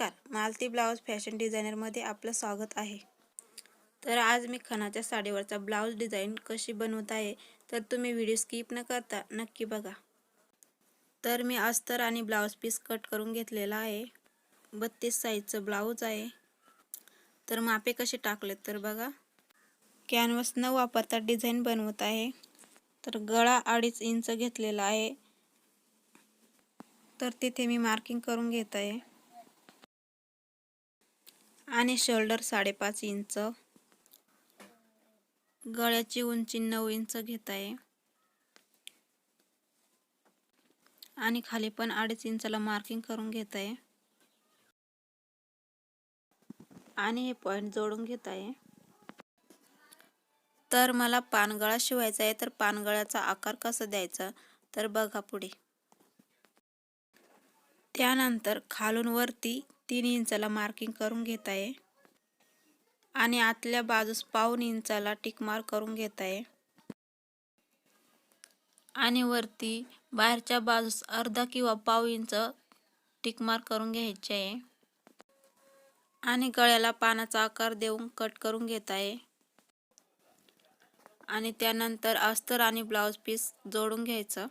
नमस्कार. Malati blouse fashion डिझायनरमध्ये आपलं स्वागत आहे. तर आज मी खणाच्या साडीवरचा ब्लाऊज डिझाईन कशी बनवत आहे तर तुम्ही व्हिडिओ स्किप न करता नक्की बघा. तर मी अस्तर आणि ब्लाऊज पीस कट करून घेतलेला आहे. बत्तीस साईजचं ब्लाऊज आहे. तर मापे कसे टाकलेत तर बघा. कॅनव्हस न वापरता डिझाईन बनवत आहे. तर गळा अडीच इंच घेतलेला आहे. तर तिथे मी मार्किंग करून घेत आहे. आणि शोल्डर साडेपाच इंच. गळ्याची उंची नऊ इंच घेत आहे. आणि खाली पण अडीच इंचाला मार्किंग करून घेत आहे. आणि हे पॉईंट जोडून घेत आहे. तर मला पानगळा शिवायचा आहे तर पानगळ्याचा आकार कसा द्यायचा? तर बघा पुढे. त्यानंतर खालून वरती तीन इंचाला मार्किंग करून घेत आहे आणि आतल्या बाजूस पाऊन इंचाला टिकमार करून घेत आहे आणि वरती बाहेरच्या बाजूस अर्धा किंवा पाव इंच टिकमार करून घ्यायचे. आहे आणि गळ्याला पानाचा आकार देऊन कट करून घेत आहे आणि त्यानंतर अस्तर आणि ब्लाऊज पीस जोडून घ्यायचं.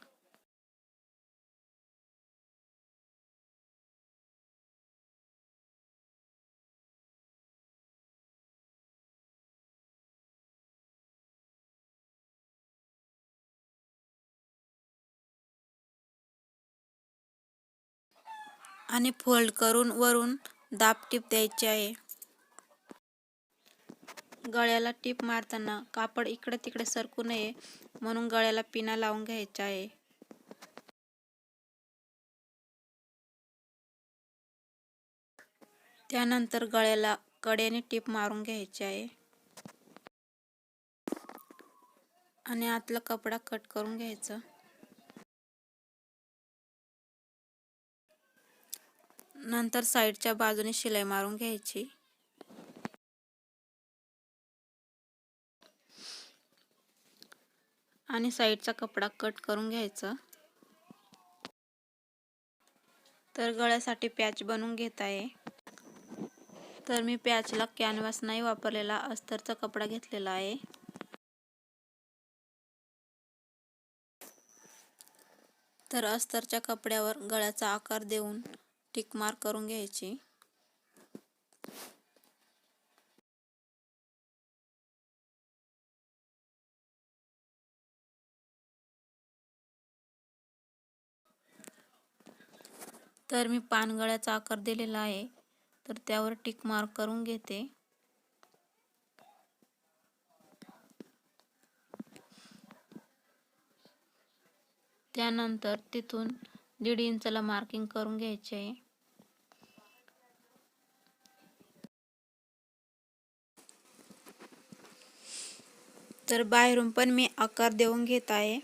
आणि फोल्ड करून वरून दाब टीप द्यायची आहे. गळ्याला टीप मारताना कापड इकडे तिकडे सरकू नये म्हणून गळ्याला पिना लावून घ्यायचा आहे. त्यानंतर गळ्याला कड्याने टीप मारून घ्यायची आहे. आणि आतला कपडा कट करून घ्यायचा. नंतर साईडच्या बाजूने शिलाई मारून घ्यायची. आणि साईडचा कपडा कट करून घ्यायचा. तर गळ्यासाठी पॅच बनवून घेत आहे. तर मी पॅचला कॅनव्हास नाही वापरलेला अस्तरचा कपडा घेतलेला आहे. तर अस्तरच्या कपड्यावर गळ्याचा आकार देऊन टिक मार्क करून घ्यायची. तर मी पानगळ्याचा आकार दिलेला आहे तर त्यावर टिक मार्क करून घेते. त्यानंतर तिथून दीड इंचला मार्किंग करून घ्यायचे. आहे तर बाहेरून पण मी आकार देऊन घेत आहे.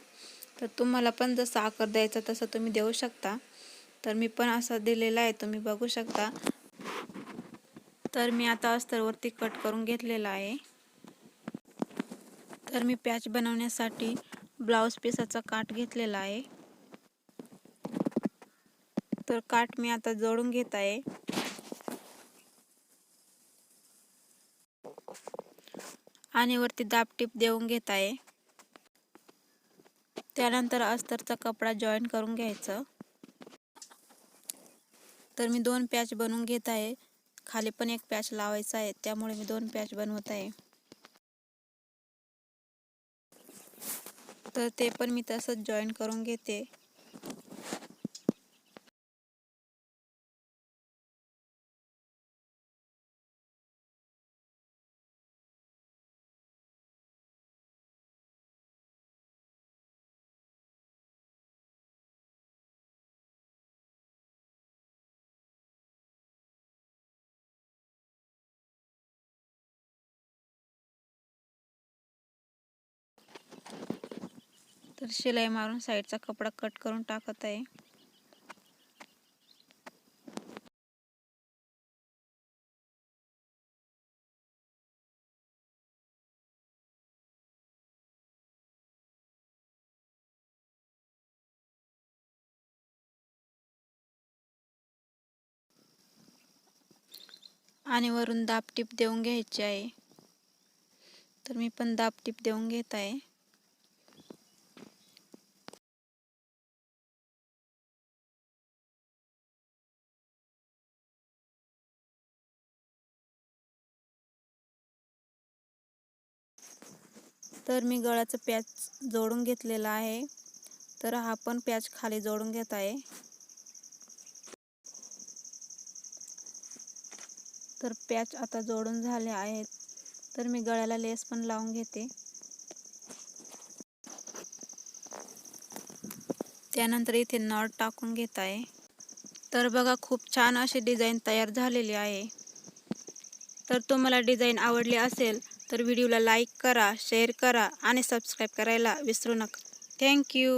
तर तुम्हाला पण जसा आकार द्यायचा तसा तुम्ही देऊ शकता. तर मी पण असा दिलेला आहे तुम्ही बघू शकता. तर मी आता अस्तरवरती कट करून घेतलेला आहे. तर मी पॅच बनवण्यासाठी ब्लाऊज पीसाचा काठ घेतलेला आहे. तर काठ मी आता जोडून घेत आहे. आणि वरती दाब टीप देऊन घेत आहे. त्यानंतर अस्तरचा कपडा जॉईन करून घ्यायचं. तर मी दोन पॅच बनवून घेत आहे. खाली पण एक पॅच लावायचा आहे. त्यामुळे मी दोन पॅच बनवत आहे. तर ते पण मी तसंच जॉईन करून घेते. तर शिलाई मारून साईडचा कपडा कट करून टाकत आहे. आणि वरून दाबटीप देऊन घ्यायची आहे. तर मी पण दाबटीप देऊन घेत आहे. तर मी गळ्याचं पॅच जोडून घेतलेला आहे. तर हा पण पॅच खाली जोडून घेत आहे. तर पॅच आता जोडून झाले आहेत. तर मी गळ्याला लेस पण लावून घेते. त्यानंतर इथे नॉट टाकून घेत आहे. तर बघा खूप छान अशी डिझाईन तयार झालेली आहे. तर तुम्हाला डिझाईन आवडली असेल तर व्हिडिओला लाईक करा शेअर करा आणि सबस्क्राईब करायला विसरू नका. थँक्यू